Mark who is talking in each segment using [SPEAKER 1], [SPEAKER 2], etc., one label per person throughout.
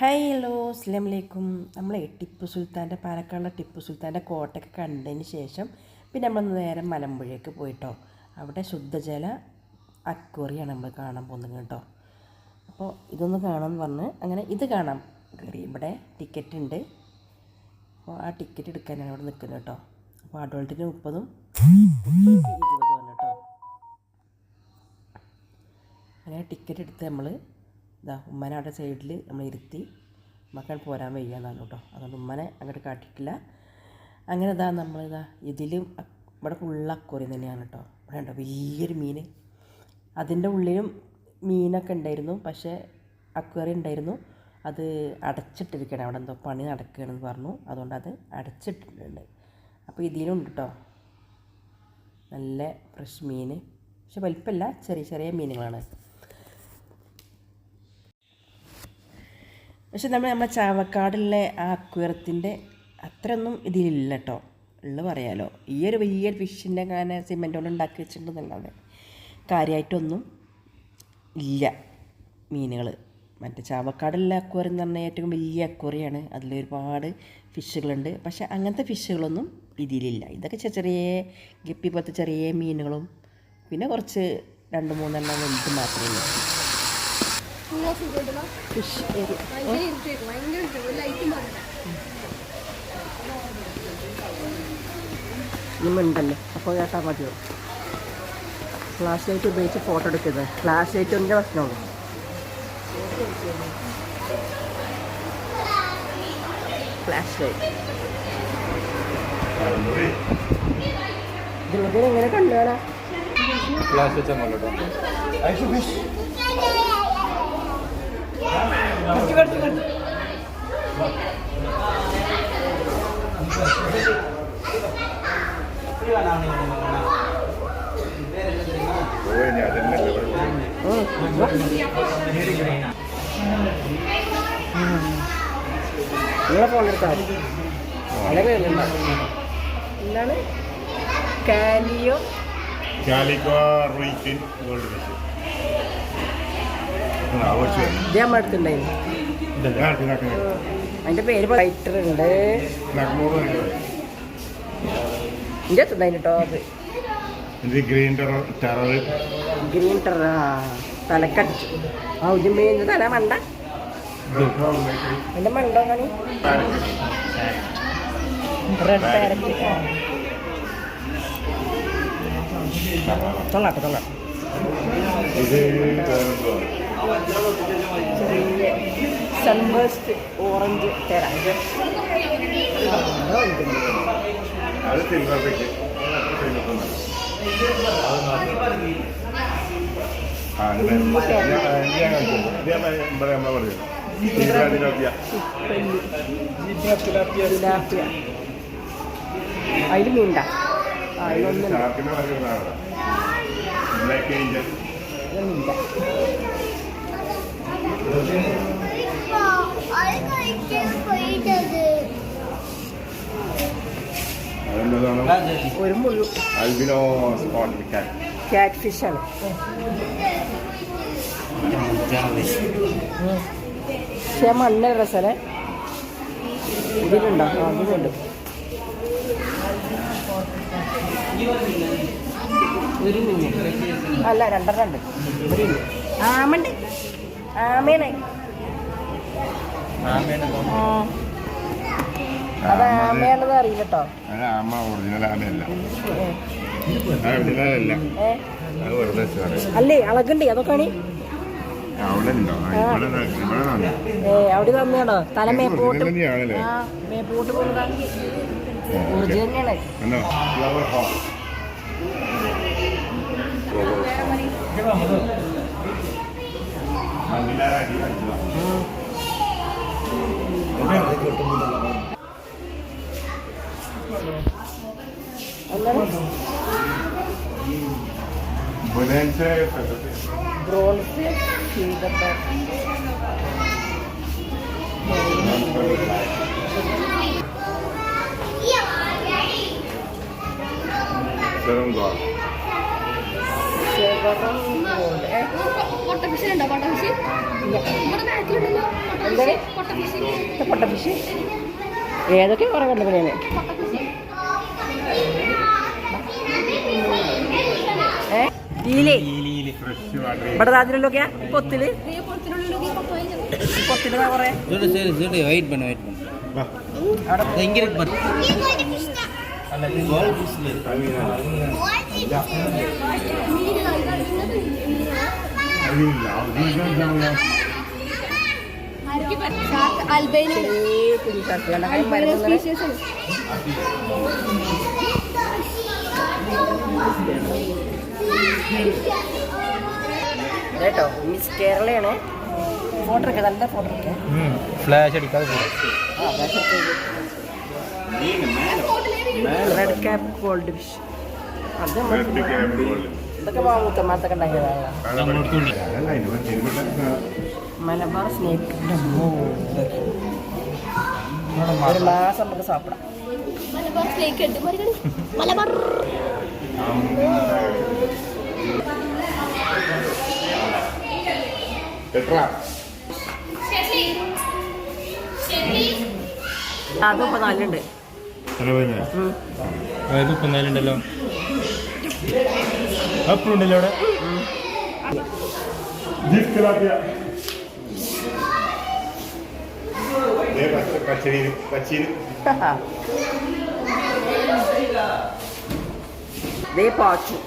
[SPEAKER 1] Hi hello അസ്ലാം വലൈക്കും നമ്മളെ ടിപ്പു സുൽത്താന്റെ പാലക്കാടുള്ള ടിപ്പു സുൽത്താന്റെ കോട്ടയൊക്കെ കണ്ടതിന് ശേഷം പിന്നെ നമ്മൾ നേരെ മലമ്പുഴയ്ക്ക് പോയിട്ടോ. അവിടെ ശുദ്ധജല അക്വറിയാണ് നമ്മൾ കാണാൻ പോകുന്നത് കേട്ടോ. അപ്പോൾ ഇതൊന്ന് കാണാമെന്ന് പറഞ്ഞ് അങ്ങനെ ഇത് കാണാം. കയറി ഇവിടെ ടിക്കറ്റ് ഉണ്ട്. അപ്പോൾ ആ ടിക്കറ്റ് എടുക്കാനാണ് ഇവിടെ നിൽക്കുന്നത് കേട്ടോ. അപ്പോൾ അഡോൾട്ടിന് മുപ്പതും ഇരുപതും ഇരുപതുമാണ് കേട്ടോ. അങ്ങനെ ടിക്കറ്റ് എടുത്ത് നമ്മൾ ഇതാ ഉമ്മനെ അവിടെ സൈഡിൽ നമ്മൾ ഇരുത്തി മക്കൾ പോരാൻ വയ്യാന്നാണ് കേട്ടോ. അതുകൊണ്ട് ഉമ്മനെ അങ്ങോട്ട് കാട്ടിയിട്ടില്ല. അങ്ങനെ ഇതാ നമ്മളിതാ ഇതിലും ഇവിടെ ഫുള്ള് അക്കോറി തന്നെയാണ് കേട്ടോ. ഇവിടെ ഉണ്ടോ വലിയൊരു മീൻ അതിന്റെ ഉള്ളിലും മീനൊക്കെ ഉണ്ടായിരുന്നു. പക്ഷേ അക്വേറി ഉണ്ടായിരുന്നു. അത് അടച്ചിട്ടിരിക്കണം അവിടെ എന്തോ പണി നടക്കുകയാണെന്ന് പറഞ്ഞു. അതുകൊണ്ട് അത് അടച്ചിട്ടിട്ടുണ്ട്. അപ്പോൾ ഇതിലും ഉണ്ട് കേട്ടോ. നല്ല ഫ്രഷ് മീൻ പക്ഷെ വലിപ്പമല്ല ചെറിയ ചെറിയ മീനുകളാണ്. പക്ഷെ നമ്മൾ നമ്മുടെ ചാവക്കാടുള്ള ആ അക്വേറത്തിന്റെ അത്രയൊന്നും ഇതിലില്ല കേട്ടോ ഉള്ളു പറയാലോ. ഈ ഒരു വലിയ ഫിഷിന്റെ അങ്ങനെ സിമെന്റ് കൊണ്ട് ഉണ്ടാക്കി വെച്ചിട്ടുണ്ടെന്നുള്ളത് കാര്യമായിട്ടൊന്നും ഇല്ല മീനുകൾ മറ്റേ ചാവക്കാടുള്ള അക്വറി എന്ന് പറഞ്ഞാൽ ഏറ്റവും വലിയ അക്വറിയാണ്. അതിൽ ഒരുപാട് ഫിഷുകളുണ്ട്. പക്ഷേ അങ്ങനത്തെ ഫിഷുകളൊന്നും ഇതിലില്ല. ഇതൊക്കെ ചെറിയ ചെറിയ ഗപ്പി പോലത്തെ ചെറിയ മീനുകളും പിന്നെ കുറച്ച് രണ്ട് മൂന്നെണ്ണം വലുത് മാത്രമേ ഉള്ളൂ. ഫിഷ് ഏരിയ ഉണ്ടല്ലോ അപ്പോൾ കേട്ടാൽ മതിയോ? ഫ്ലാഷ് ലൈറ്റ് ഉപയോഗിച്ച് ഫോട്ടോ എടുക്കുന്നത് ഫ്ലാഷ് ലൈറ്റിന്റെ പ്രശ്നമുള്ളൂ. ഫ്ലാഷ് ലൈറ്റ് ഇതിലൊക്കെ എങ്ങനെ കണ്ടുകാണാ
[SPEAKER 2] വെച്ചാൽ മതി
[SPEAKER 1] നിങ്ങളെ ഫോൺ എടുത്താൽ വളരെ എന്താണ്? കാലിയോ?
[SPEAKER 3] Calico ryukin gold fish.
[SPEAKER 1] ഇത് നമ്മൾ അടുത്തുണ്ടായിരുന്നു. അതിന്റെ പേര് ഫൈറ്റർ ഉണ്ട്. എന്റെ അടുത്തുണ്ടായിരുന്നു കേട്ടോ അത്.
[SPEAKER 3] Green terror terror.
[SPEAKER 1] Green terror തലക്കടിച്ചു. ആ മീൻ തല മണ്ട. എന്റെ മണ്ട കാണി റെഡ് പാരറ്റ് തൊള്ളാട്ടെ തൊള്ളാട്ടെ
[SPEAKER 3] ഇത് വേറെന്തോ
[SPEAKER 1] ചെറിയ സൺബേസ്റ്റ് ഓറഞ്ച് തേര
[SPEAKER 3] അത് സിൽവർ ഫിഷ് ആ ഇത് ഞാൻ ഞാൻ കാണിച്ചു ഇത് ഞാൻ ഇവിടെ നമ്മളെ പറഞ്ഞു
[SPEAKER 1] ഓറഞ്ച് അതിൽ മീണ്ട അതിലൊന്നും മീണ്ട ഒരു മുഴു
[SPEAKER 3] അൽബിനോ സ്പോട്ട്
[SPEAKER 1] ഫിഷാണ് പക്ഷേ മണ്ണ രസനെ ഇതിലുണ്ടോ? ആ ഒരു മീൻ അല്ല രണ്ടെണ്ണം ഉണ്ട്. ആമണ്ട്. ആമേനെ. ആ അത് ആമയാണെന്ന് അറിയില്ല കേട്ടോ
[SPEAKER 3] അത് ആമ ഒറിജിനൽ ആമയല്ല.
[SPEAKER 1] ഏ.
[SPEAKER 3] അത് വെറുതെ
[SPEAKER 1] അല്ലേ അളകണ്ടേ. അതൊക്കെയാണ്
[SPEAKER 3] അവിടെ
[SPEAKER 1] തന്നെയാണോ? തല മേപ്പോട്ട്. മേപ്പോട്ട് പോകുന്നതാ ബ്രോൺസ് ചെയ്തപ്പോ
[SPEAKER 3] സെറം ഗോൾ
[SPEAKER 1] സി ഷെവറം ഗോൾഡ്.
[SPEAKER 4] ബാക്കിലുണ്ടോ കൊട്ടഫിഷ് നമ്മുടെ ബാക്കിലുണ്ടല്ലോ
[SPEAKER 1] കൊട്ടഫിഷ് കൊട്ടഫിഷ് ഏതൊക്കെ കുറേ
[SPEAKER 3] കണ്ടതിനാണ്
[SPEAKER 1] ഇവിടെ
[SPEAKER 4] അതിനുള്ളൊക്കെയാ പൊത്തിൽ?
[SPEAKER 1] പൊത്തിൽ കുറേ. വെയിറ്റ് പണ
[SPEAKER 4] വെയിറ്റ്
[SPEAKER 1] പണ
[SPEAKER 4] എങ്കി അല്ല
[SPEAKER 1] കേട്ടോ മിസ് കേരളയാണ്? ഫോട്ടോ ഒക്കെ നല്ല ഫോട്ടോ
[SPEAKER 2] ഫ്ലാഷ് അടിക്കാതെ
[SPEAKER 1] റെഡ് ക്യാപ് ഗോൾഡ് ഫിഷ് അത് ഇതൊക്കെ വാങ്ങുത്തമാത്തൊക്കെ ഉണ്ടാക്കിയതാണ് മലബാർ സ്നേക്ക് ഒരു മാസം നമുക്ക് സാപ്പിടാം.
[SPEAKER 4] മലബാർ സ്നേക്ക് മലബാർ.
[SPEAKER 3] എത്ര
[SPEAKER 1] അതും ഇപ്പൊ നാലുണ്ട്
[SPEAKER 2] അതായത് കുന്നാലുണ്ടല്ലോ അപ്പഴും ഉണ്ടല്ലോ അവിടെ
[SPEAKER 3] ബീഫ് തിലാപ്പിയ ദേ പച്ച- പച്ചരി പച്ചരി
[SPEAKER 1] ദേ പാച്ചു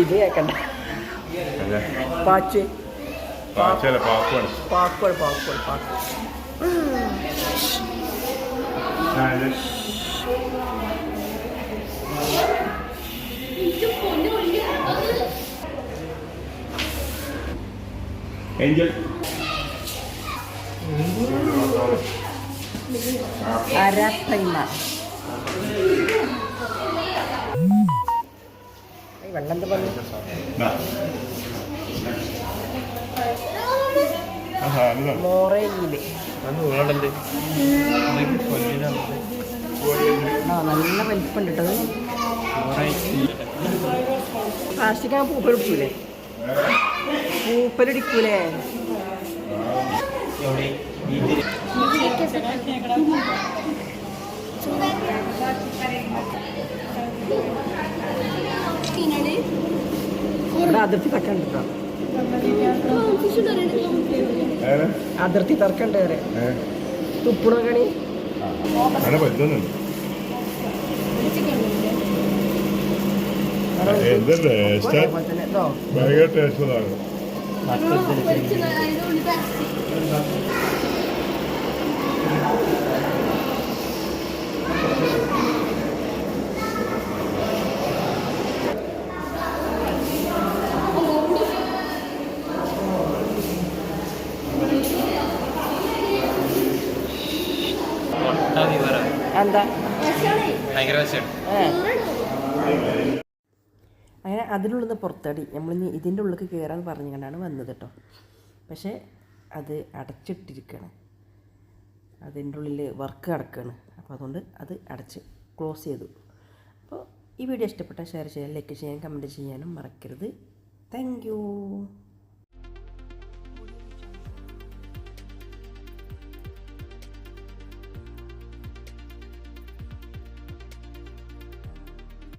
[SPEAKER 1] ഇത് കേക്കണ്ട
[SPEAKER 3] അല്ലേ
[SPEAKER 1] പാച്ചു
[SPEAKER 3] പാച്ചല്ല പാപ്പാണ്
[SPEAKER 1] പാക്കോൾ പാക്കോൾ പാക്കോൾ
[SPEAKER 3] ഏഞ്ചൽ
[SPEAKER 1] വെള്ളം. മോറയിൽ നല്ല വലിപ്പമുണ്ട് കേട്ടോ പ്ലാസ്റ്റിക് ആ പൂപ്പലടിക്കൂലേ പൂപ്പലടിക്കൂലേ അതിർത്തി കേട്ടോ.
[SPEAKER 3] ഏത്?
[SPEAKER 1] അതിർത്തി തർക്കമുണ്ട് വരെ? തുപ്പുണ കണി
[SPEAKER 3] എന്ത് ടേസ്റ്റ് ഭയങ്കര ടേസ്റ്റ്
[SPEAKER 1] എന്താ
[SPEAKER 2] ഭയങ്കര വശം
[SPEAKER 1] ഏ. അങ്ങനെ അതിനുള്ളിൽ നിന്ന് പുറത്തടി. നമ്മളിനി ഇതിന്റെ ഉള്ളിൽ കയറാന്ന് പറഞ്ഞു കൊണ്ടാണ് വന്നത് കേട്ടോ പക്ഷേ അത് അടച്ചിട്ടിരിക്കുകയാണ് അതിന്റെ ഉള്ളിൽ വർക്ക് കിടക്കുകയാണ് അപ്പോൾ അതുകൊണ്ട് അത് അടച്ച് ക്ലോസ് ചെയ്തു. അപ്പോൾ ഈ വീഡിയോ ഇഷ്ടപ്പെട്ടാൽ ഷെയർ ചെയ്യാൻ ലൈക്ക് ചെയ്യാൻ കമന്റ് ചെയ്യാനും മറക്കരുത്. താങ്ക്